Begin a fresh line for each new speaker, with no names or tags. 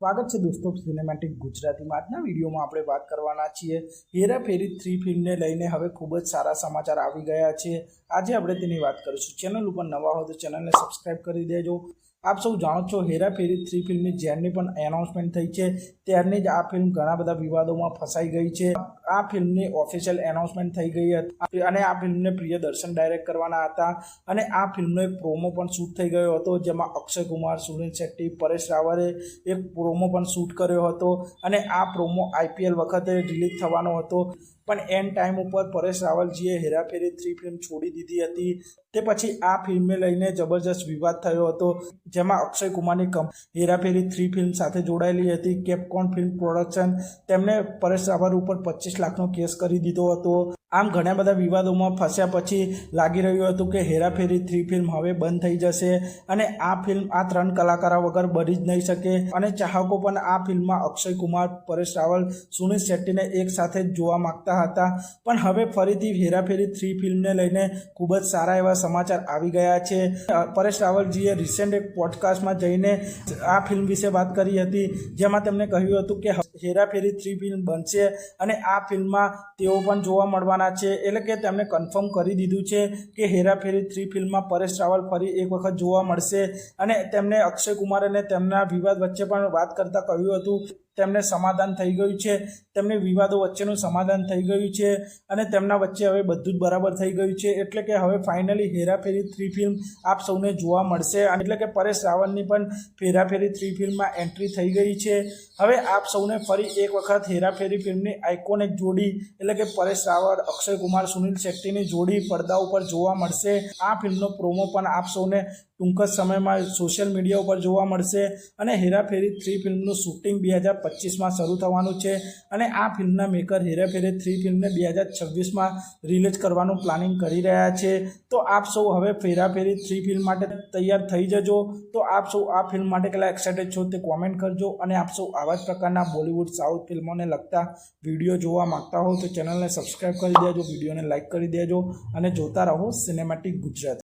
સ્વાગત છે દોસ્તો સિનેમેટિક ગુજરાતીમાં આજના વિડીયોમાં આપણે વાત કરવાના છીએ હેરાફેરી થ્રી ફિલ્મને લઈને હવે ખૂબ જ સારા સમાચાર આવી ગયા છે. આજે આપણે તેની વાત કરીશું. ચેનલ ઉપર નવા હોય તો ચેનલને સબસ્ક્રાઈબ કરી દેજો. આપ સૌ જાણો છો, હેરાફેરી થ્રી ફિલ્મની જ્યારની પણ એનાઉન્સમેન્ટ થઈ છે, ત્યારની જ આ ફિલ્મ ઘણા બધા વિવાદોમાં ફસાઈ ગઈ છે. આ ફિલ્મની ઓફિશિયલ એનાઉન્સમેન્ટ થઈ ગઈ હતી. અને આ ફિલ્મને પ્રિયદર્શન ડાયરેક્ટ કરવાના હતા. અને આ ફિલ્મનો એક પ્રોમો પણ શૂટ થઈ ગયો હતો, જેમાં અક્ષય કુમાર, સુનિલ શેટ્ટી, પરેશ રાવલે એક પ્રોમો પણ શૂટ કર્યો હતો. અને આ પ્રોમો આઈપીએલ વખતે રિલીઝ થવાનો હતો. પણ એન ટાઈમ ઉપર પરેશ રાવલજીએ હેરાફેરી થ્રી ફિલ્મ છોડી દીધી હતી. તે પછી આ ફિલ્મને લઈને જબરજસ્ત વિવાદ થયો હતો, જેમાં અક્ષય કુમારની કમ, હેરાફેરી થ્રી ફિલ્મ સાથે જોડાયેલી હતી. કેપકોન ફિલ્મ પ્રોડક્શન તેમણે પરેશ રાવલ ઉપર પચીસ લાખનો કેસ કરી દીધો હતો. આમ ઘણા બધા વિવાદોમાં ફસ્યા પછી લાગી રહ્યું હતું કે હેરાફેરી થ્રી ફિલ્મ હવે બંધ થઈ જશે અને આ ફિલ્મ આ ત્રણ કલાકારો વગર બની જ નહીં શકે. અને ચાહકો પણ આ ફિલ્મમાં અક્ષય કુમાર, પરેશ રાવલ, સુનિલ શેટ્ટીને એક સાથે જોવા માંગતા હતા. પણ હવે ફરીથી હેરાફેરી થ્રી ફિલ્મને લઈને ખૂબ જ સારા એવા સમાચાર આવી ગયા છે. પરેશ રાવલજીએ રિસેન્ટ એક પોડકાસ્ટમાં જઈને આ ફિલ્મ વિશે વાત કરી હતી, જેમાં તેમણે કહ્યું હતું કે હેરાફેરી થ્રી ફિલ્મ બનશે અને આ ફિલ્મમાં તેઓ પણ જોવા મળવાના છે. એટલે કે તેમણે કન્ફર્મ કરી દીધું છે કે હેરાફેરી થ્રી ફિલ્મમાં પરેશ રાવલ ફરી એક વખત જોવા મળશે. અને તેમને અક્ષય કુમાર અને તેમના વિવાદ વચ્ચે પણ વાત કરતાં કહ્યું હતું તેમને સમાધાન થઈ ગયું છે. તેમને વિવાદો વચ્ચેનું સમાધાન થઈ ગયું છે અને તેમના વચ્ચે હવે બધું જ બરાબર થઈ ગયું છે. એટલે કે હવે ફાઇનલી હેરાફેરી થ્રી ફિલ્મ આપ સૌને જોવા મળશે. એટલે કે પરેશ રાવલની પણ હેરાફેરી થ્રી ફિલ્મમાં એન્ટ્રી થઈ ગઈ છે. હવે આપ સૌને ફરી એક વખત હેરાફેરી ફિલ્મની આઇકોનિક જોડી, એટલે કે પરેશ રાવલ, અક્ષય કુમાર, સુનિલ શેટ્ટીની જોડી પડદા ઉપર જોવા મળશે. આ ફિલ્મનો પ્રોમો પણ આપ સૌને ટૂંક જ સમયમાં સોશિયલ મીડિયા ઉપર જોવા મળશે. અને હેરાફેરી થ્રી ફિલ્મનું શૂટિંગ બે હજાર પચીસમાં શરૂ થવાનું છે અને આ ફિલ્મના મેકર હેરાફેરી થ્રી ફિલ્મને બે હજાર છવ્વીસમાં રિલીઝ કરવાનું પ્લાનિંગ કરી રહ્યા છે. તો આપ સૌ હવે ફેરાફેરી થ્રી ફિલ્મ માટે તૈયાર થઈ જજો. તો આપ સૌ આ ફિલ્મ માટે કેટલા એક્સાઇટેડ છો તે કોમેન્ટ કરજો અને આપ સૌ આવા જ પ્રકારના બોલિવૂડ સાઉથ ફિલ્મોને લગતા વીડિયો જોવા માંગતા હો તો ચેનલને સબસ્ક્રાઈબ કરી દેજો, વિડીયોને લાઇક કરી દેજો અને જોતા રહો સિનેમેટિક ગુજરાત.